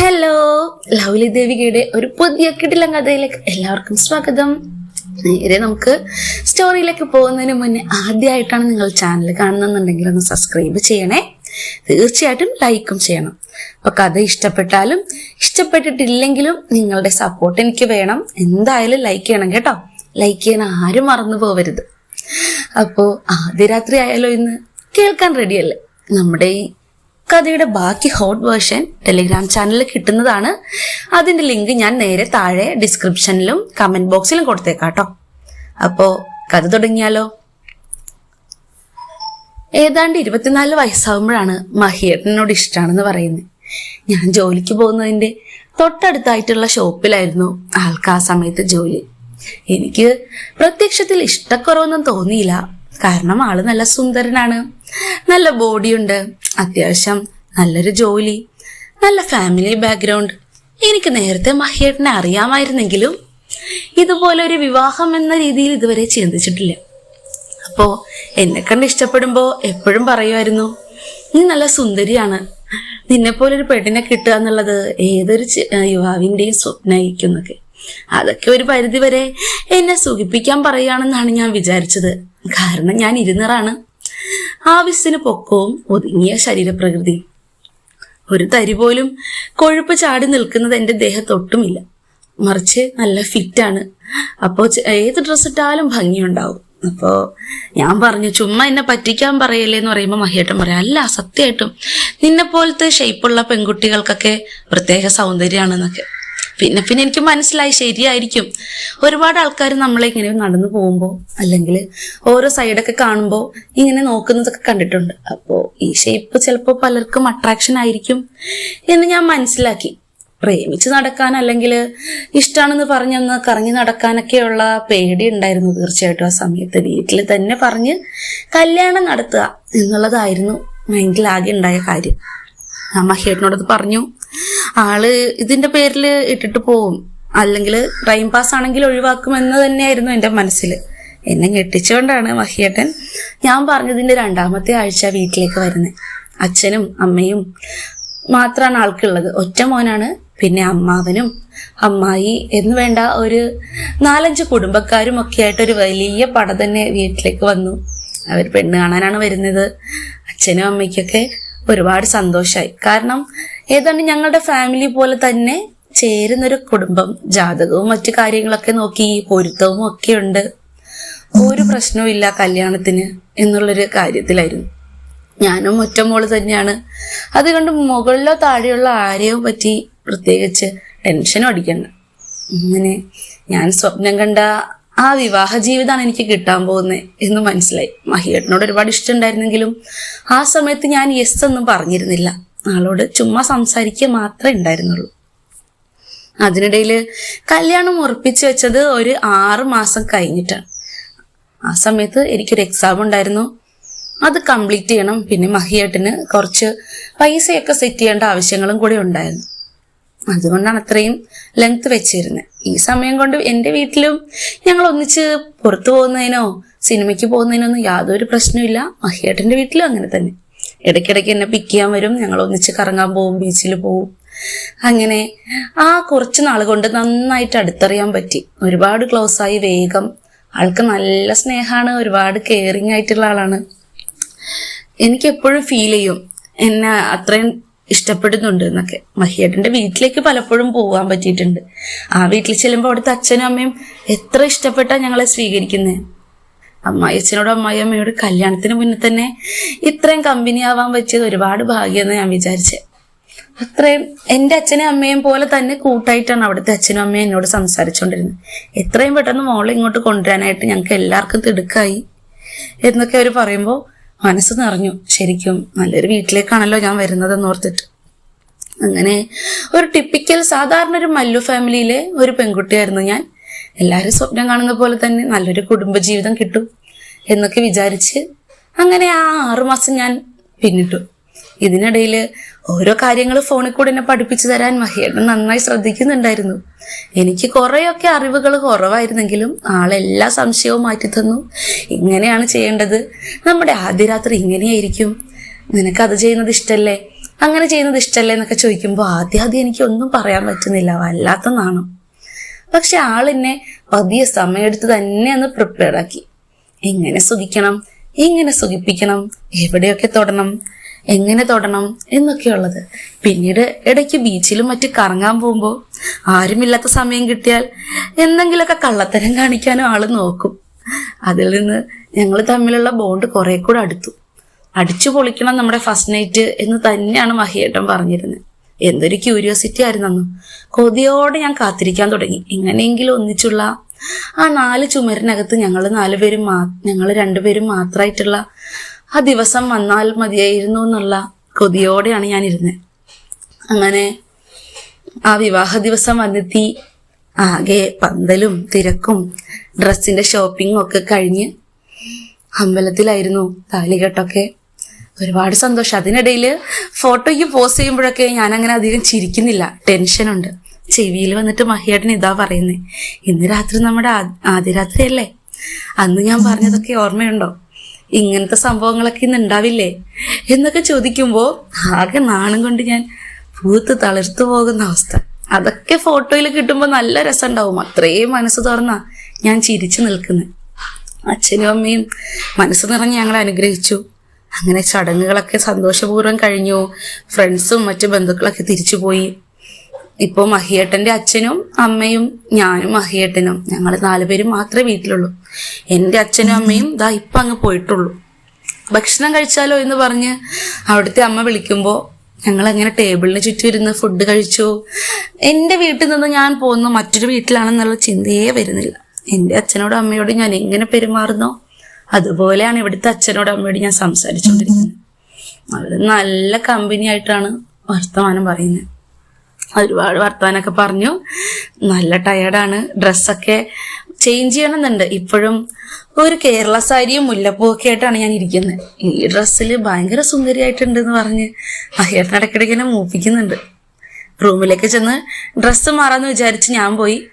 Hello lovely ദേവികയുടെ ഒരു പുതിയ കിടിലം കഥയിലേക്ക് എല്ലാവർക്കും സ്വാഗതം. നേരെ നമുക്ക് സ്റ്റോറിയിലേക്ക് പോകുന്നതിന് മുന്നേ ആദ്യമായിട്ടാണ് നിങ്ങൾ ചാനൽ കാണുന്നുണ്ടെങ്കിൽ ഒന്ന് സബ്സ്ക്രൈബ് ചെയ്യണേ. തീർച്ചയായിട്ടും ലൈക്കും ചെയ്യണം. അപ്പൊ കഥ ഇഷ്ടപ്പെട്ടാലും ഇഷ്ടപ്പെട്ടിട്ടില്ലെങ്കിലും നിങ്ങളുടെ സപ്പോർട്ട് എനിക്ക് വേണം. എന്തായാലും ലൈക്ക് ചെയ്യണം കേട്ടോ. ലൈക്ക് ചെയ്യാൻ ആരും മറന്നു പോവരുത്. അപ്പോ ആദ്യ രാത്രി ആയാലോ ഇന്ന്? കേൾക്കാൻ റെഡിയല്ലേ നമ്മുടെ ഈ കഥയുടെ ബാക്കി ഹോട്ട് വേർഷൻ ടെലിഗ്രാം ചാനലിൽ കിട്ടുന്നതാണ്. അതിന്റെ ലിങ്ക് ഞാൻ നേരെ താഴെ ഡിസ്ക്രിപ്ഷനിലും കമന്റ് ബോക്സിലും കൊടുത്തേക്കാട്ടോ. അപ്പോ കഥ തുടങ്ങിയാലോ? ഏതാണ്ട് ഇരുപത്തിനാല് വയസ്സാകുമ്പോഴാണ് മഹിയേട്ടനോട് ഇഷ്ടമാണെന്ന് പറയുന്നത്. ഞാൻ ജോലിക്ക് പോകുന്നതിന്റെ തൊട്ടടുത്തായിട്ടുള്ള ഷോപ്പിലായിരുന്നു ആൾക്ക് ആ സമയത്ത് ജോലി. എനിക്ക് പ്രത്യക്ഷത്തിൽ ഇഷ്ടക്കുറവൊന്നും തോന്നിയില്ല. കാരണം ആൾ നല്ല സുന്ദരനാണ്. നല്ല ബോഡിയുണ്ട് അത്യാവശ്യം നല്ലൊരു ജോലി. നല്ല ഫാമിലി ബാക്ക്ഗ്രൗണ്ട് എനിക്ക് നേരത്തെ മഹിയേട്ടനെ അറിയാമായിരുന്നെങ്കിലും ഇതുപോലെ ഒരു വിവാഹം എന്ന രീതിയിൽ ഇതുവരെ ചിന്തിച്ചിട്ടില്ല. അപ്പോ എന്നെ കണ്ട് ഇഷ്ടപ്പെടുമ്പോ എപ്പോഴും പറയുമായിരുന്നു നീ നല്ല സുന്ദരിയാണ്. നിന്നെ പോലെ ഒരു പെണ്ണിനെ കിട്ടുക എന്നുള്ളത് ഏതൊരു യുവാവിന്റെയും സ്വപ്നമായിരിക്കും എന്നൊക്കെ. അതൊക്കെ ഒരു പരിധി വരെ എന്നെ സുഖിപ്പിക്കാൻ പറയുകയാണെന്നാണ് ഞാൻ വിചാരിച്ചത്. കാരണം ഞാൻ ഇരുന്നറാണ് ആവശ്യത്തിന് പൊക്കവും ഒതുങ്ങിയ ശരീരപ്രകൃതി. ഒരു തരി പോലും കൊഴുപ്പ് ചാടി നിൽക്കുന്നത് എന്റെ ദേഹത്തൊട്ടുമില്ല. മറിച്ച് നല്ല ഫിറ്റാണ്. അപ്പോൾ ഏത് ഡ്രസ്സ് ഇട്ടാലും ഭംഗിയുണ്ടാവും. അപ്പോ ഞാൻ പറഞ്ഞു ചുമ്മാ എന്നെ പറ്റിക്കാൻ പറയല്ലേ എന്ന് പറയുമ്പോൾ മഹിയേട്ടൻ പറയാം അല്ല സത്യമായിട്ടും നിന്നെ പോലത്തെ ഷേപ്പുള്ള പെൺകുട്ടികൾക്കൊക്കെ പ്രത്യേക സൗന്ദര്യമാണെന്നൊക്കെ. പിന്നെ പിന്നെ എനിക്ക് മനസ്സിലായി ശരിയായിരിക്കും. ഒരുപാട് ആൾക്കാർ നമ്മളെ ഇങ്ങനെ നടന്നു പോകുമ്പോൾ അല്ലെങ്കിൽ ഓരോ സൈഡൊക്കെ കാണുമ്പോൾ ഇങ്ങനെ നോക്കുന്നതൊക്കെ കണ്ടിട്ടുണ്ട്. അപ്പോൾ ഈ ഷേപ്പ് ചിലപ്പോൾ പലർക്കും അട്രാക്ഷൻ ആയിരിക്കും എന്ന് ഞാൻ മനസ്സിലാക്കി. പ്രേമിച്ച് നടക്കാൻ അല്ലെങ്കിൽ ഇഷ്ടമാണെന്ന് പറഞ്ഞൊന്ന് കറങ്ങി നടക്കാനൊക്കെയുള്ള പേടി ഉണ്ടായിരുന്നു തീർച്ചയായിട്ടും ആ സമയത്ത്. വീട്ടിൽ തന്നെ പറഞ്ഞ് കല്യാണം നടത്തുക എന്നുള്ളതായിരുന്നു മൈൻഡിൽ ആകെ ഉണ്ടായ കാര്യം. ആ മഹേട്ടനോടത് പറഞ്ഞു. ആൾ ഇതിന്റെ പേരിൽ ഇട്ടിട്ട് പോവും. അല്ലെങ്കിൽ ടൈം പാസ് ആണെങ്കിൽ ഒഴിവാക്കുമെന്ന് തന്നെയായിരുന്നു എന്റെ മനസ്സിൽ എന്നെ ഞെട്ടിച്ചുകൊണ്ടാണ് മഹിയേട്ടൻ ഞാൻ പറഞ്ഞതിന്റെ രണ്ടാമത്തെ ആഴ്ച വീട്ടിലേക്ക് വരുന്നത് അച്ഛനും അമ്മയും മാത്രമാണ് ആൾക്കുള്ളത്. ഒറ്റ മോനാണ് പിന്നെ അമ്മാവനും അമ്മായി എന്ന് വേണ്ട ഒരു നാലഞ്ച് കുടുംബക്കാരും ഒക്കെ ആയിട്ട് ഒരു വലിയ പട തന്നെ വീട്ടിലേക്ക് വന്നു. അവർ പെണ്ണ് കാണാനാണ് വരുന്നത്. അച്ഛനും അമ്മയ്ക്കൊക്കെ ഒരുപാട് സന്തോഷമായി കാരണം ഏതാണ്ട് ഞങ്ങളുടെ ഫാമിലി പോലെ തന്നെ ചേരുന്നൊരു കുടുംബം ജാതകവും മറ്റു കാര്യങ്ങളൊക്കെ നോക്കി പൊരുത്തവും ഒക്കെ ഉണ്ട്. ഒരു പ്രശ്നവും ഇല്ല കല്യാണത്തിന് എന്നുള്ളൊരു കാര്യത്തിലായിരുന്നു. ഞാനും ഒറ്റമോൾ തന്നെയാണ്. അതുകൊണ്ട് മുകളിലോ താഴെയുള്ള ആരെയോ പറ്റി പ്രത്യേകിച്ച് ടെൻഷനും അടിക്കണ്ട. അങ്ങനെ ഞാൻ സ്വപ്നം കണ്ട ആ വിവാഹ ജീവിതമാണ് എനിക്ക് കിട്ടാൻ പോകുന്നത് എന്ന് മനസ്സിലായി. മഹിയേട്ടനോട് ഒരുപാട് ഇഷ്ടമുണ്ടായിരുന്നെങ്കിലും ആ സമയത്ത് ഞാൻ യെസ് ഒന്നും പറഞ്ഞിരുന്നില്ല. ആളോട് ചുമ്മാ സംസാരിക്കുക മാത്രമേ ഉണ്ടായിരുന്നുള്ളൂ. അതിനിടയിൽ കല്യാണം ഉറപ്പിച്ചു വെച്ചത് ഒരു ആറ് മാസം കഴിഞ്ഞിട്ടാണ്. ആ സമയത്ത് എനിക്കൊരു എക്സാം ഉണ്ടായിരുന്നു. അത് കംപ്ലീറ്റ് ചെയ്യണം. പിന്നെ മഹിയേട്ടന് കുറച്ച് പൈസയൊക്കെ സെറ്റ് ചെയ്യേണ്ട ആവശ്യങ്ങളും കൂടെ ഉണ്ടായിരുന്നു. അതുകൊണ്ടാണ് അത്രയും ലെങ്ത് വെച്ചിരുന്നത് ഈ സമയം കൊണ്ട് എന്റെ വീട്ടിലും ഞങ്ങൾ ഒന്നിച്ച് പുറത്തു പോകുന്നതിനോ സിനിമയ്ക്ക് പോകുന്നതിനൊന്നും യാതൊരു പ്രശ്നമില്ല മഹിയേട്ടന്റെ വീട്ടിലും അങ്ങനെ തന്നെ. ഇടയ്ക്കിടയ്ക്ക് എന്നെ പിക്ക് ചെയ്യാൻ വരും. ഞങ്ങൾ ഒന്നിച്ച് കറങ്ങാൻ പോവും ബീച്ചിൽ പോവും. അങ്ങനെ ആ കുറച്ച് നാൾ കൊണ്ട് നന്നായിട്ട് അടുത്തറിയാൻ പറ്റി. ഒരുപാട് ക്ലോസ് ആയി വേഗം. ആൾക്ക് നല്ല സ്നേഹമാണ് ഒരുപാട് കെയറിങ് ആയിട്ടുള്ള ആളാണ്. എനിക്ക് എപ്പോഴും ഫീൽ ചെയ്യും. എന്നെ അത്രയും ഇഷ്ടപ്പെടുന്നുണ്ട് എന്നൊക്കെ. മഹിയേട്ടന്റെ വീട്ടിലേക്ക് പലപ്പോഴും പോകാൻ പറ്റിയിട്ടുണ്ട്. ആ വീട്ടിൽ ചെല്ലുമ്പോൾ അവിടുത്തെ അച്ഛനും അമ്മയും എത്ര ഇഷ്ടപ്പെട്ടാ ഞങ്ങളെ സ്വീകരിക്കുന്നത് അമ്മായി അച്ഛനോടും അമ്മായി അമ്മയോട് കല്യാണത്തിന് മുന്നേ തന്നെ ഇത്രയും കമ്പനി ആവാൻ പറ്റിയത് ഒരുപാട് ഭാഗ്യമെന്ന് ഞാൻ വിചാരിച്ചേ. അത്രയും എന്റെ അച്ഛനും അമ്മയും പോലെ തന്നെ കൂട്ടായിട്ടാണ് അവിടുത്തെ അച്ഛനും അമ്മയും എന്നോട് സംസാരിച്ചുകൊണ്ടിരുന്നത് എത്രയും പെട്ടെന്ന് മോളെ ഇങ്ങോട്ട് കൊണ്ടുവരാനായിട്ട് ഞങ്ങൾക്ക് എല്ലാവർക്കും തിടുക്കായി എന്നൊക്കെ അവർ പറയുമ്പോൾ മനസ്സ് നിറഞ്ഞു. ശരിക്കും നല്ലൊരു വീട്ടിലേക്കാണല്ലോ ഞാൻ വരുന്നതെന്ന് ഓർത്തിട്ട്. അങ്ങനെ ഒരു ടിപ്പിക്കൽ സാധാരണ ഒരു മല്ലു ഫാമിലിയിലെ ഒരു പെൺകുട്ടിയായിരുന്നു ഞാൻ. എല്ലാവരും സ്വപ്നം കാണുന്ന പോലെ തന്നെ നല്ലൊരു കുടുംബജീവിതം കിട്ടും എന്നൊക്കെ വിചാരിച്ച് അങ്ങനെ ആ ആറുമാസം ഞാൻ പിന്നിട്ടു. ഇതിനിടയിൽ ഓരോ കാര്യങ്ങൾ ഫോണിൽ കൂടെ എന്നെ പഠിപ്പിച്ചു തരാൻ മഹിയേട്ടൻ നന്നായി ശ്രദ്ധിക്കുന്നുണ്ടായിരുന്നു. എനിക്ക് കുറേയൊക്കെ അറിവുകൾ കുറവായിരുന്നെങ്കിലും ആളെല്ലാ സംശയവും മാറ്റി തന്നു ഇങ്ങനെയാണ് ചെയ്യേണ്ടത്. നമ്മുടെ ആദ്യ രാത്രി ഇങ്ങനെയായിരിക്കും. നിനക്കത് ചെയ്യുന്നത് ഇഷ്ടല്ലേ? അങ്ങനെ ചെയ്യുന്നത് ഇഷ്ടമല്ലേ എന്നൊക്കെ ചോദിക്കുമ്പോൾ ആദ്യം ആദ്യം എനിക്കൊന്നും പറയാൻ പറ്റുന്നില്ല. വല്ലാത്ത നാണം പക്ഷെ ആളെന്നെ പതിയെ സമയമെടുത്ത് തന്നെ ഒന്ന് പ്രിപ്പയർ ആക്കി. എങ്ങനെ സുഖിക്കണം? എങ്ങനെ സുഖിപ്പിക്കണം? എവിടെയൊക്കെ തൊടണം? എങ്ങനെ തൊടണം എന്നൊക്കെയുള്ളത്. പിന്നീട് ഇടയ്ക്ക് ബീച്ചിലും മറ്റു കറങ്ങാൻ പോകുമ്പോൾ ആരുമില്ലാത്ത സമയം കിട്ടിയാൽ എന്തെങ്കിലുമൊക്കെ കള്ളത്തരം കാണിക്കാനും ആൾ നോക്കും. അതിൽ നിന്ന് ഞങ്ങൾ തമ്മിലുള്ള ബോണ്ട് കുറെ കൂടെ അടുത്തു. അടിച്ചു പൊളിക്കണം നമ്മുടെ ഫസ്റ്റ് നൈറ്റ് എന്ന് തന്നെയാണ് മഹിയേട്ടൻ പറഞ്ഞിരുന്നത്. എന്തൊരു ക്യൂരിയോസിറ്റി ആയിരുന്നു കൊതിയോടെ ഞാൻ കാത്തിരിക്കാൻ തുടങ്ങി. എങ്ങനെയെങ്കിലും ഒന്നിച്ചുള്ള ആ നാല് ചുമരിനകത്ത് ഞങ്ങൾ നാലുപേരും മാ ഞങ്ങൾ രണ്ടുപേരും മാത്രമായിട്ടുള്ള ആ ദിവസം വന്നാൽ മതിയായിരുന്നു എന്നുള്ള കൊതിയോടെയാണ് ഞാൻ ഇരുന്നത് അങ്ങനെ ആ വിവാഹ ദിവസം വന്നെത്തി. ആകെ പന്തലും തിരക്കും ഡ്രസ്സിന്റെ ഷോപ്പിങ്ങും ഒക്കെ കഴിഞ്ഞ് അമ്പലത്തിലായിരുന്നു താലികെട്ടൊക്കെ. ഒരുപാട് സന്തോഷം. അതിനിടയിൽ ഫോട്ടോയ്ക്ക് പോസ്റ്റ് ചെയ്യുമ്പോഴൊക്കെ ഞാൻ അങ്ങനെ അധികം ചിരിക്കുന്നില്ല. ടെൻഷനുണ്ട്. ചെവിയിൽ വന്നിട്ട് മഹിയേട്ടൻ ഇതാ പറയുന്നത് ഇന്ന് രാത്രി നമ്മുടെ ആദ്യ രാത്രിയല്ലേ അന്ന് ഞാൻ പറഞ്ഞതൊക്കെ ഓർമ്മയുണ്ടോ? ഇങ്ങനത്തെ സംഭവങ്ങളൊക്കെ ഇന്ന് ഉണ്ടാവില്ലേ? എന്നൊക്കെ ചോദിക്കുമ്പോൾ ആകെ നാണം കൊണ്ട് ഞാൻ പൂത്ത് തളിർത്തു പോകുന്ന അവസ്ഥ. അതൊക്കെ ഫോട്ടോയിൽ കിട്ടുമ്പോൾ നല്ല രസമുണ്ടാവും. അത്രയും മനസ്സ് തുറന്ന ഞാൻ ചിരിച്ചു നിൽക്കുന്നത് അച്ഛനും അമ്മയും മനസ്സ് നിറഞ്ഞ് ഞങ്ങളെ അനുഗ്രഹിച്ചു. അങ്ങനെ ചടങ്ങുകളൊക്കെ സന്തോഷപൂർവം കഴിഞ്ഞു. ഫ്രണ്ട്സും മറ്റു ബന്ധുക്കളൊക്കെ തിരിച്ചുപോയി. ഇപ്പോൾ മഹിയേട്ടന്റെ അച്ഛനും അമ്മയും ഞാനും മഹിയേട്ടനും ഞങ്ങൾ നാലുപേരും മാത്രമേ വീട്ടിലുള്ളൂ. എന്റെ അച്ഛനും അമ്മയും ദാ ഇപ്പം അങ്ങ് പോയിട്ടുള്ളൂ. ഭക്ഷണം കഴിച്ചാലോ എന്ന് പറഞ്ഞ് അവിടുത്തെ അമ്മ വിളിക്കുമ്പോൾ ഞങ്ങൾ അങ്ങനെ ടേബിളിന് ചുറ്റും ഇരുന്ന് ഫുഡ് കഴിച്ചു. എന്റെ വീട്ടിൽ നിന്ന് ഞാൻ പോകുന്ന മറ്റൊരു വീട്ടിലാണെന്നുള്ള ചിന്തയേ വരുന്നില്ല. എന്റെ അച്ഛനോടും അമ്മയോടും ഞാൻ എങ്ങനെ പെരുമാറുന്നോ അതുപോലെയാണ് ഇവിടുത്തെ അച്ഛനോടും അമ്മയോടും ഞാൻ സംസാരിച്ചുകൊണ്ടിരിക്കുന്നത്. അവർ നല്ല കമ്പനി ആയിട്ടാണ് വർത്തമാനം പറയുന്നത്. ഒരുപാട് വർത്തമാനമൊക്കെ പറഞ്ഞു. നല്ല ടയേർഡാണ് ഡ്രസ്സൊക്കെ ചേഞ്ച് ചെയ്യണമെന്നുണ്ട്. ഇപ്പോഴും ഒരു കേരള സാരിയും മുല്ലപ്പൂ ഒക്കെ ആയിട്ടാണ് ഞാൻ ഇരിക്കുന്നത് ഈ ഡ്രസ്സിൽ ഭയങ്കര സുന്ദരിയായിട്ടുണ്ട് എന്ന് പറഞ്ഞ് അയ്യേട്ടൻ ഇടയ്ക്കിടയ്ക്ക് എന്നെ മൂപ്പിക്കുന്നുണ്ട്. റൂമിലേക്ക് ചെന്ന് ഡ്രസ്സ് മാറാന്ന് വിചാരിച്ച് ഞാൻ പോയി.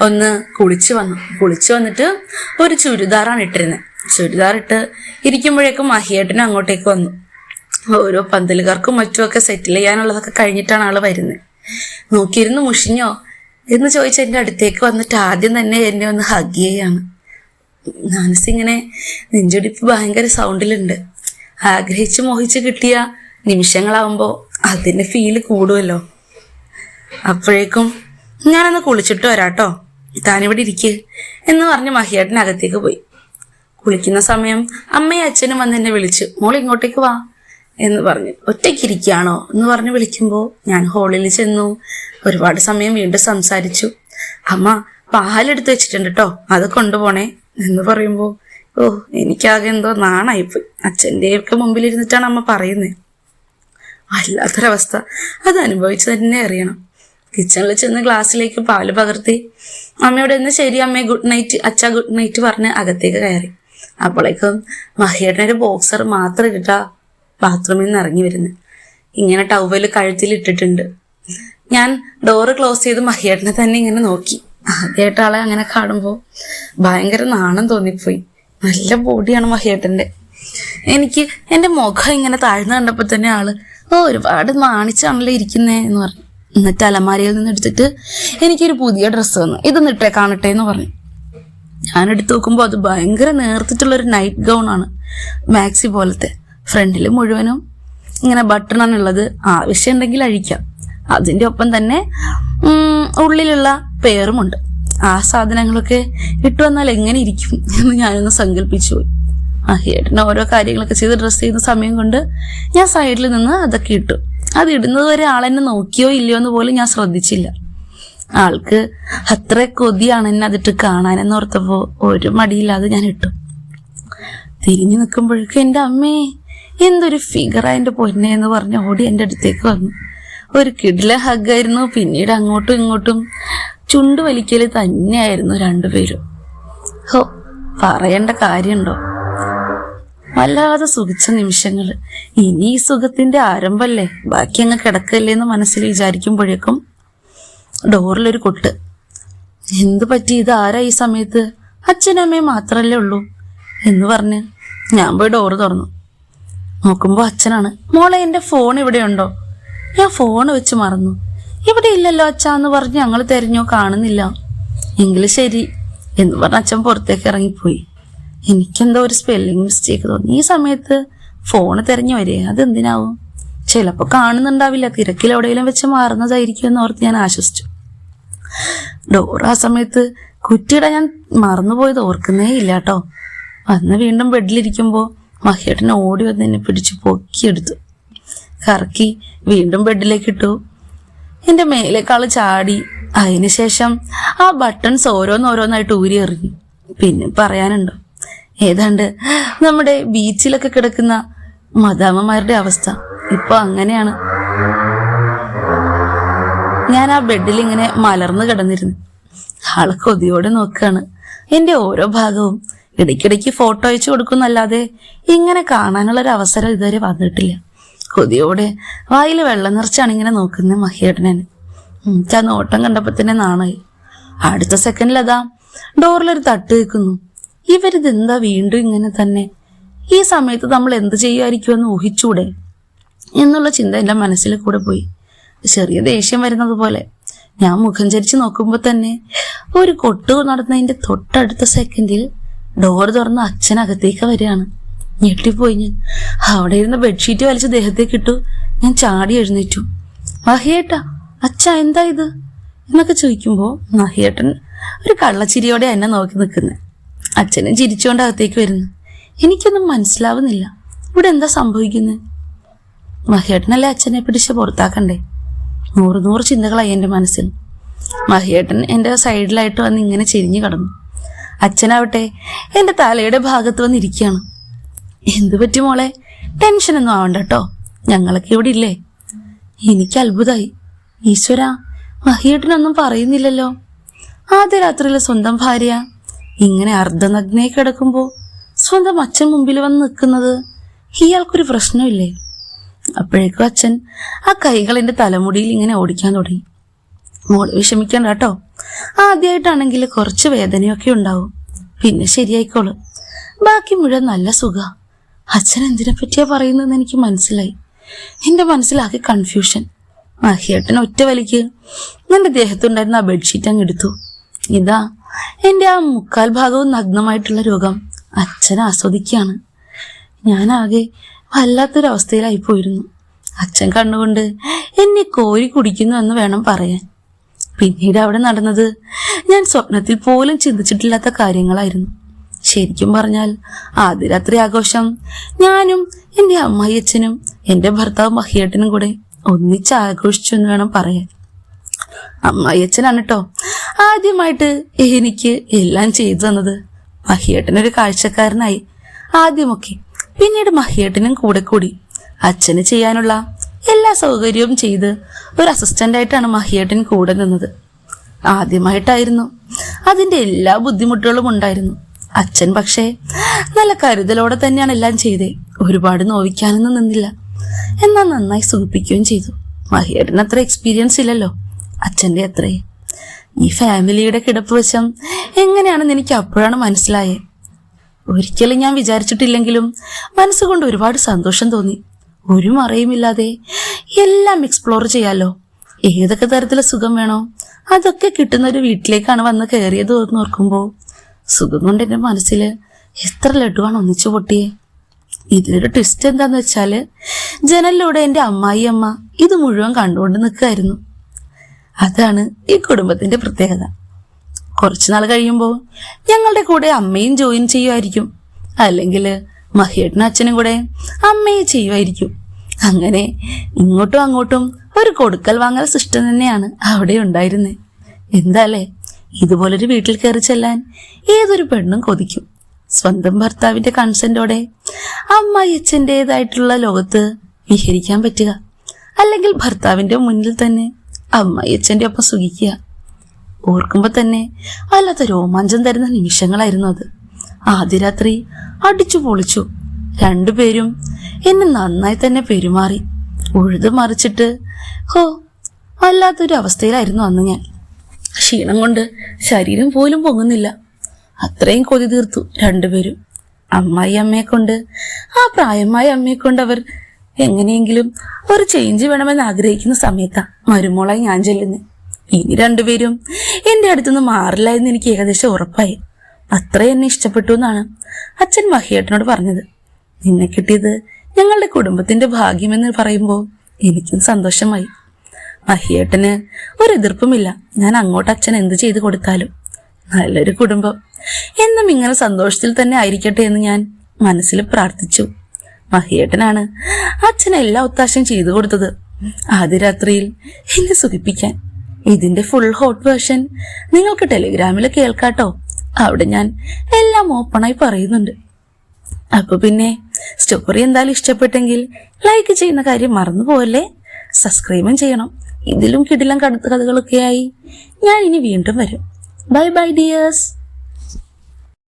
ഒന്ന് കുളിച്ചു വന്നു. കുളിച്ചു വന്നിട്ട് ഒരു ചുരിദാറാണ് ഇട്ടിരുന്നത് ചുരിദാർ ഇട്ട് ഇരിക്കുമ്പോഴേക്കും മഹിയേട്ടനും അങ്ങോട്ടേക്ക് വന്നു. ഓരോ പന്തലുകാർക്കും മറ്റുമൊക്കെ സെറ്റിൽ ചെയ്യാനുള്ളതൊക്കെ കഴിഞ്ഞിട്ടാണ് ആൾ വരുന്നത് നോക്കിയിരുന്നു മുഷിഞ്ഞോ? എന്ന് ചോദിച്ച എന്റെ അടുത്തേക്ക് വന്നിട്ട് ആദ്യം തന്നെ എന്നെ ഒന്ന് ഹഗ് ചെയ്യാണ്. മനസ്സിങ്ങനെ നെഞ്ചൊടിപ്പ് ഭയങ്കര സൗണ്ടിലുണ്ട് ആഗ്രഹിച്ച് മോഹിച്ച് കിട്ടിയ നിമിഷങ്ങളാവുമ്പോൾ അതിന്റെ ഫീൽ കൂടുമല്ലോ അപ്പോഴേക്കും ഞാനൊന്ന് കുളിച്ചിട്ട് വരാട്ടോ. താനിവിടെ ഇരിക്ക് എന്ന് പറഞ്ഞ് മഹിയാട്ടിനകത്തേക്ക് പോയി. കുളിക്കുന്ന സമയം അമ്മയും അച്ഛനും വന്ന് എന്നെ വിളിച്ചു മോൾ ഇങ്ങോട്ടേക്ക് വാ. എന്ന് പറഞ്ഞു. ഒറ്റയ്ക്ക് ഇരിക്കുകയാണോ എന്ന് പറഞ്ഞ് വിളിക്കുമ്പോൾ ഞാൻ ഹോളിൽ ചെന്നു. ഒരുപാട് സമയം വീണ്ടും സംസാരിച്ചു. അമ്മ പാലെടുത്ത് വെച്ചിട്ടുണ്ട് കേട്ടോ അത് കൊണ്ടുപോണേ എന്ന് പറയുമ്പോൾ ഓ എനിക്കാകെ എന്തോ നാണായിപ്പോയി. അച്ഛന്റെയൊക്കെ മുമ്പിലിരുന്നിട്ടാണ് അമ്മ പറയുന്നത് വല്ലാത്തൊരവസ്ഥ. അത് അനുഭവിച്ച് തന്നെ അറിയണം. കിച്ചണിൽ ചെന്ന് ഗ്ലാസ്സിലേക്ക് പാൽ പകർത്തി. അമ്മയോട് എന്ന് ശരി അമ്മേ ഗുഡ് നൈറ്റ് അച്ഛ ഗുഡ് നൈറ്റ് പറഞ്ഞ് അകത്തേക്ക് കയറി. അപ്പോഴേക്കും മഹിയേട്ടനൊരു ബോക്സർ മാത്രം ഇട്ടിട്ടാ ബാത്റൂമിൽ നിന്ന് ഇറങ്ങി വരുന്നത് ഇങ്ങനെ ടവൽ കഴുത്തിൽ ഇട്ടിട്ടുണ്ട് ഞാൻ ഡോറ് ക്ലോസ് ചെയ്ത് മഹിയേട്ടനെ തന്നെ ഇങ്ങനെ നോക്കി. ആദ്യമായിട്ട് ആളെ അങ്ങനെ കാണുമ്പോൾ ഭയങ്കര നാണം തോന്നിപ്പോയി. നല്ല ബോഡിയാണ് മഹിയേട്ടന്റെ എനിക്ക് എന്റെ മുഖം ഇങ്ങനെ താഴ്ന്നു കണ്ടപ്പോൾ തന്നെ ആൾ ഓ ഒരുപാട് മാണിച്ചാണല്ലോ ഇരിക്കുന്നേ എന്ന് പറഞ്ഞു. എന്നിട്ട് അലമാരയിൽ നിന്ന് എടുത്തിട്ട് എനിക്കൊരു പുതിയ ഡ്രസ്സ് വന്നു ഇത് നിട്ടേ കാണട്ടെ എന്ന് പറഞ്ഞു. ഞാൻ എടുത്തു നോക്കുമ്പോൾ അത് ഭയങ്കര നേർത്തിട്ടുള്ളൊരു നൈറ്റ് ഗൗൺ ആണ്. മാക്സി പോലത്തെ. ഫ്രണ്ടിൽ മുഴുവനും ഇങ്ങനെ ബട്ടണാണ് ഉള്ളത്. ആവശ്യമുണ്ടെങ്കിൽ അഴിക്കാം. അതിന്റെ ഒപ്പം തന്നെ ഉള്ളിലുള്ള പേറുമുണ്ട് ആ സാധനങ്ങളൊക്കെ ഇട്ടു വന്നാൽ എങ്ങനെ ഇരിക്കും എന്ന് ഞാനൊന്ന് സങ്കല്പിച്ചു പോയി. ആ ഹേട്ടന് ഓരോ കാര്യങ്ങളൊക്കെ ചെയ്ത് ഡ്രസ്സ് ചെയ്യുന്ന സമയം കൊണ്ട് ഞാൻ സൈഡിൽ നിന്ന് അതൊക്കെ ഇട്ടു. അത് ഇടുന്നത് വരെ ആളെന്നെ നോക്കിയോ ഇല്ലയോ എന്ന് പോലും ഞാൻ ശ്രദ്ധിച്ചില്ല. ആൾക്ക് അത്ര കൊതിയാണ് എന്നെ അതിട്ട് കാണാനെന്ന് ഒരു മടിയില്ലാതെ ഞാൻ ഇട്ടു. തിരിഞ്ഞു നിൽക്കുമ്പോഴേക്കും എന്റെ അമ്മേ എന്തൊരു ഫിഗറാ എന്റെ പൊന്നെ എന്ന് പറഞ്ഞ് ഓടി എന്റെ അടുത്തേക്ക് വന്നു. ഒരു കിടില ഹഗ്ഗായിരുന്നു പിന്നീട് അങ്ങോട്ടും ഇങ്ങോട്ടും ചുണ്ടു വലിക്കൽ തന്നെയായിരുന്നു രണ്ടുപേരും. ഹോ പറയേണ്ട കാര്യമുണ്ടോ? വല്ലാതെ സുഖിച്ച നിമിഷങ്ങൾ. ഇനി ഈ സുഖത്തിന്റെ ആരംഭല്ലേ? ബാക്കി അങ്ങ് കിടക്കല്ലേ എന്ന് മനസ്സിൽ വിചാരിക്കുമ്പോഴേക്കും ഡോറിലൊരു കൊട്ട്. എന്തു പറ്റി? ഇത് ആരാ ഈ സമയത്ത്? അച്ഛനമ്മയും മാത്രല്ലേ ഉള്ളൂ എന്ന് പറഞ്ഞ് ഞാൻ പോയി ഡോറ് തുറന്നു. നോക്കുമ്പോൾ അച്ഛനാണ്. മോളെ എന്റെ ഫോൺ ഇവിടെയുണ്ടോ? ഞാൻ ഫോൺ വെച്ച് മറന്നു. ഇവിടെ ഇല്ലല്ലോ അച്ഛാ എന്ന് പറഞ്ഞ് ഞങ്ങൾ തിരഞ്ഞോ കാണുന്നില്ല. എങ്കിലും ശരി എന്ന് പറഞ്ഞ അച്ഛൻ പുറത്തേക്ക് ഇറങ്ങിപ്പോയി. എനിക്കെന്തോ ഒരു സ്പെല്ലിംഗ് മിസ്റ്റേക്ക് തോന്നി. ഈ സമയത്ത് ഫോണ് തിരഞ്ഞു വരേ. അതെന്തിനാവും? ചിലപ്പോൾ കാണുന്നുണ്ടാവില്ല. തിരക്കിൽ എവിടെയെങ്കിലും വെച്ച് മാറുന്നതായിരിക്കും എന്ന് ഓർത്ത് ഞാൻ ആശ്വസിച്ചു. ഡോർ ആ സമയത്ത് കുറ്റിയുടെ ഞാൻ മറന്നുപോയത് ഓർക്കുന്നേ ഇല്ല കേട്ടോ. അന്ന് വീണ്ടും ബെഡിലിരിക്കുമ്പോൾ മഹിയേട്ടൻ ഓടി വന്ന് എന്നെ പിടിച്ച് പൊക്കിയെടുത്തു. കറക്കി വീണ്ടും ബെഡിലേക്ക് ഇട്ടു എന്റെ മേലേക്കാൾ ചാടി. അതിനുശേഷം ആ ബട്ടൺസ് ഓരോന്നോരോന്നായിട്ട് ഊരി എറിഞ്ഞു. പിന്നെ പറയാനുണ്ടോ ഏതാണ്ട് നമ്മുടെ ബീച്ചിലൊക്കെ കിടക്കുന്ന മദാമ്മമാരുടെ അവസ്ഥ. ഇപ്പൊ അങ്ങനെയാണ്. ഞാൻ ആ ബെഡിൽ ഇങ്ങനെ മലർന്നു കിടന്നിരുന്നു. ആളെ കൊതിയോടെ നോക്കാണ്. എന്റെ ഓരോ ഭാഗവും ഇടയ്ക്കിടയ്ക്ക് ഫോട്ടോ അയച്ചു കൊടുക്കുന്നല്ലാതെ ഇങ്ങനെ കാണാനുള്ള ഒരു അവസരം ഇതുവരെ വന്നിട്ടില്ല. കൊതിയോടെ വായിൽ വെള്ളം നിറച്ചാണ് ഇങ്ങനെ നോക്കുന്നത് മഹിയേട്ടനെ. ആ നോട്ടം കണ്ടപ്പോ തന്നെ നാണായി. അടുത്ത സെക്കൻഡിൽ അതാ ഡോറിലൊരു തട്ട് വെക്കുന്നു ഇവരിതെന്താ വീണ്ടും ഇങ്ങനെ തന്നെ? ഈ സമയത്ത് നമ്മൾ എന്ത് ചെയ്യുമായിരിക്കുമെന്ന് ഊഹിച്ചൂടെ? എന്നുള്ള ചിന്ത എന്റെ മനസ്സിൽ കൂടെ പോയി. ചെറിയ ദേഷ്യം വരുന്നത് പോലെ. ഞാൻ മുഖം ചരിച്ച് നോക്കുമ്പോൾ തന്നെ ഒരു കൊട്ടു നടന്നതിന്റെ തൊട്ടടുത്ത സെക്കൻഡിൽ ഡോർ തുറന്ന് അച്ഛനകത്തേക്ക് വരികയാണ്. ഞെട്ടിപ്പോയി ഞാൻ. അവിടെ ഇരുന്ന് ബെഡ്ഷീറ്റ് വലിച്ച് ദേഹത്തേക്ക് ഇട്ടു. ഞാൻ ചാടി എഴുന്നേറ്റു. മഹിയേട്ടാ അച്ഛ എന്താ ഇത്? എന്നൊക്കെ ചോദിക്കുമ്പോൾ മഹിയേട്ടൻ ഒരു കള്ളച്ചിരിയോടെ എന്നെ നോക്കി നിൽക്കുന്നത് അച്ഛനും ചിരിച്ചുകൊണ്ട് അകത്തേക്ക് വരുന്നു. എനിക്കൊന്നും മനസ്സിലാവുന്നില്ല. ഇവിടെ എന്താ സംഭവിക്കുന്നത് മഹിയേട്ടനല്ലേ അച്ഛനെ പിടിച്ച് പുറത്താക്കണ്ടേ? നൂറ് നൂറ് ചിന്തകളായി എന്റെ മനസ്സിൽ. മഹിയേട്ടൻ എന്റെ സൈഡിലായിട്ട് വന്ന് ഇങ്ങനെ ചെരിഞ്ഞു കിടന്നു. അച്ഛനാവട്ടെ എന്റെ തലയുടെ ഭാഗത്ത് വന്നിരിക്കുകയാണ്. എന്തു പറ്റി മോളെ? ടെൻഷനൊന്നും ആവണ്ട കേട്ടോ ഞങ്ങളൊക്കെ ഇവിടെ ഇല്ലേ? എനിക്ക് അത്ഭുതമായി ഈശ്വര മഹിയേട്ടനൊന്നും പറയുന്നില്ലല്ലോ. ആദ്യ രാത്രിയിൽ സ്വന്തം ഭാര്യ ഇങ്ങനെ അർദ്ധനഗ്നയെ കിടക്കുമ്പോൾ സ്വന്തം അച്ഛൻ മുമ്പിൽ വന്ന് നിൽക്കുന്നത് ഇയാൾക്കൊരു പ്രശ്നമില്ലേ? അപ്പോഴേക്കും അച്ഛൻ ആ കൈകൾ എന്റെ തലമുടിയിൽ ഇങ്ങനെ ഓടിക്കാൻ തുടങ്ങി. മോൾ വിഷമിക്കണ്ട കേട്ടോ. ആദ്യമായിട്ടാണെങ്കിൽ കുറച്ച് വേദനയൊക്കെ ഉണ്ടാവും. പിന്നെ ശരിയായിക്കോളും. ബാക്കി മുഴുവൻ നല്ല സുഖ. അച്ഛൻ എന്തിനെ പറ്റിയാ പറയുന്നതെന്ന് എനിക്ക് മനസ്സിലായി. എന്റെ മനസ്സിലാക്കി കൺഫ്യൂഷൻ മഹിയേട്ടൻ ഒറ്റ വലിക്ക്. എന്റെ ദേഹത്തുണ്ടായിരുന്ന ആ ബെഡ്ഷീറ്റ് അങ്ങ് എടുത്തു. ഇതാ എന്റെ ആ മുക്കാൽ ഭാഗവും നഗ്നമായിട്ടുള്ള രോഗം. അച്ഛൻ ആസ്വദിക്കുകയാണ്. ഞാനാകെ വല്ലാത്തൊരവസ്ഥയിലായി പോയിരുന്നു. അച്ഛൻ കണ്ണുകൊണ്ട് എന്നെ കോരി കുടിക്കുന്നു എന്ന് വേണം പറയാൻ. പിന്നീട് അവിടെ നടന്നത് ഞാൻ സ്വപ്നത്തിൽ പോലും ചിന്തിച്ചിട്ടില്ലാത്ത കാര്യങ്ങളായിരുന്നു. ശരിക്കും പറഞ്ഞാൽ ആദ്യ രാത്രി ആഘോഷം ഞാനും എന്റെ അമ്മായിയച്ഛനും എന്റെ ഭർത്താവ് മഹിയേട്ടനും കൂടെ ഒന്നിച്ച് ആഘോഷിച്ചു എന്ന് വേണം പറയാൻ. അമ്മായിയച്ഛനാണ് കേട്ടോ ആദ്യമായിട്ട് എനിക്ക് എല്ലാം ചെയ്തു തന്നത്. മഹിയേട്ടനൊരു കാഴ്ചക്കാരനായി ആദ്യമൊക്കെ. പിന്നീട് മഹിയേട്ടനും കൂടെ കൂടി അച്ഛന് ചെയ്യാനുള്ള എല്ലാ സൗകര്യവും ചെയ്ത് ഒരു അസിസ്റ്റന്റ് ആയിട്ടാണ് മഹിയേട്ടൻ കൂടെ നിന്നത്. ആദ്യമായിട്ടായിരുന്നു. അതിന്റെ എല്ലാ ബുദ്ധിമുട്ടുകളും ഉണ്ടായിരുന്നു. അച്ഛൻ പക്ഷേ നല്ല കരുതലോടെ തന്നെയാണ് എല്ലാം ചെയ്തേ. ഒരുപാട് നോവിക്കാനൊന്നും നിന്നില്ല. എന്നാൽ നന്നായി സുഖിപ്പിക്കുകയും ചെയ്തു. മഹിയേട്ടന് അത്ര എക്സ്പീരിയൻസ് ഇല്ലല്ലോ. അച്ഛന്റെ അത്രയും ഈ ഫാമിലിയുടെ കിടപ്പ് വശം എങ്ങനെയാണെന്ന് എനിക്ക് അപ്പോഴാണ് മനസ്സിലായേ. ഒരിക്കലും ഞാൻ വിചാരിച്ചിട്ടില്ലെങ്കിലും മനസ്സുകൊണ്ട് ഒരുപാട് സന്തോഷം തോന്നി. ഒരു മറയുമില്ലാതെ എല്ലാം എക്സ്പ്ലോർ ചെയ്യാലോ? ഏതൊക്കെ തരത്തിലെ സുഖം വേണോ? അതൊക്കെ കിട്ടുന്ന ഒരു വീട്ടിലേക്കാണ് വന്ന് കയറിയത് എന്ന് ഓർക്കുമ്പോൾ സുഖം കൊണ്ട് എന്റെ മനസ്സിൽ എത്ര ലഡുവാണ് ഒന്നിച്ചു പൊട്ടിയേ. ഇതിലൊരു ട്വിസ്റ്റ് എന്താന്ന് വെച്ചാൽ ജനലിലൂടെ എന്റെ അമ്മായി അമ്മ ഇത് മുഴുവൻ കണ്ടുകൊണ്ട് നിൽക്കുമായിരുന്നു അതാണ് ഈ കുടുംബത്തിന്റെ പ്രത്യേകത. കുറച്ചു നാൾ കഴിയുമ്പോൾ ഞങ്ങളുടെ കൂടെ അമ്മയും ജോയിൻ ചെയ്യുമായിരിക്കും അല്ലെങ്കിൽ മഹിയേട്ടനും അച്ഛനും കൂടെ അമ്മയെ ചെയ്യുമായിരിക്കും. അങ്ങനെ ഇങ്ങോട്ടും അങ്ങോട്ടും ഒരു കൊടുക്കൽ വാങ്ങൽ സിസ്റ്റം തന്നെയാണ് അവിടെ ഉണ്ടായിരുന്നത് എന്താല്ലേ ഇതുപോലൊരു വീട്ടിൽ കയറി ചെല്ലാൻ ഏതൊരു പെണ്ണും കൊതിക്കും. സ്വന്തം ഭർത്താവിന്റെ കൺസെന്റോടെ അമ്മായി അച്ഛന്റെതായിട്ടുള്ള ലോകത്ത് വിഹരിക്കാൻ പറ്റുക. അല്ലെങ്കിൽ ഭർത്താവിന്റെ മുന്നിൽ തന്നെ അമ്മായി അച്ഛന്റെ ഒപ്പം സുഖിക്കുക. ഓർക്കുമ്പോൾ തന്നെ വല്ലാത്ത രോമാഞ്ചം തരുന്ന നിമിഷങ്ങളായിരുന്നു അത്. ആദ്യ രാത്രി അടിച്ചു പൊളിച്ചു. രണ്ടുപേരും എന്നെ നന്നായി തന്നെ പെരുമാറി. ഉഴുതു മറിച്ചിട്ട് ഹോ വല്ലാത്തൊരു അവസ്ഥയിലായിരുന്നു അന്ന് ഞാൻ. ക്ഷീണം കൊണ്ട് ശരീരം പോലും പൊങ്ങുന്നില്ല. അത്രയും കൊതി തീർത്തു രണ്ടുപേരും. അമ്മായി അമ്മയെ കൊണ്ട് ആ പ്രായമായ അമ്മയെ കൊണ്ട് അവർ എങ്ങനെയെങ്കിലും ഒരു ചേഞ്ച് വേണമെന്ന് ആഗ്രഹിക്കുന്ന സമയത്താ മരുമോളായി ഞാൻ ചെല്ലുന്നത് ഇനി രണ്ടുപേരും എന്റെ അടുത്തുനിന്ന് മാറില്ല എന്ന് എനിക്ക് ഏകദേശം ഉറപ്പായി. അത്ര എന്നെ ഇഷ്ടപ്പെട്ടു എന്നാണ് അച്ഛൻ മഹിയേട്ടനോട് പറഞ്ഞത്. നിന്നെ കിട്ടിയത് ഞങ്ങളുടെ കുടുംബത്തിന്റെ ഭാഗ്യമെന്ന് പറയുമ്പോൾ എനിക്കും സന്തോഷമായി. മഹിയേട്ടന് ഒരു എതിർപ്പുമില്ല ഞാൻ അങ്ങോട്ട് അച്ഛൻ എന്ത് ചെയ്തു കൊടുത്താലും. നല്ലൊരു കുടുംബം. എന്നും ഇങ്ങനെ സന്തോഷത്തിൽ തന്നെ ആയിരിക്കട്ടെ എന്ന് ഞാൻ മനസ്സിൽ പ്രാർത്ഥിച്ചു. മഹിയേട്ടനാണ് അച്ഛൻ എല്ലാ ഒത്താശയും ചെയ്തു കൊടുത്തത്. ആദ്യ രാത്രിയിൽ എന്നെ സുഖിപ്പിക്കാൻ. ഇതിന്റെ ഫുൾ ഹോട്ട് വേർഷൻ നിങ്ങൾക്ക് ടെലിഗ്രാമിൽ കേൾക്കാട്ടോ. അവിടെ ഞാൻ എല്ലാം ഓപ്പണായി പറയുന്നുണ്ട്. അപ്പൊ പിന്നെ സ്റ്റോറി എന്തായാലും ഇഷ്ടപ്പെട്ടെങ്കിൽ ലൈക്ക് ചെയ്യുന്ന കാര്യം മറന്നു പോകല്ലേ സബ്സ്ക്രൈബും ചെയ്യണം. ഇതിലും കിടിലം കഥകളൊക്കെയായി. ഞാൻ ഇനി വീണ്ടും വരും. Bye bye dears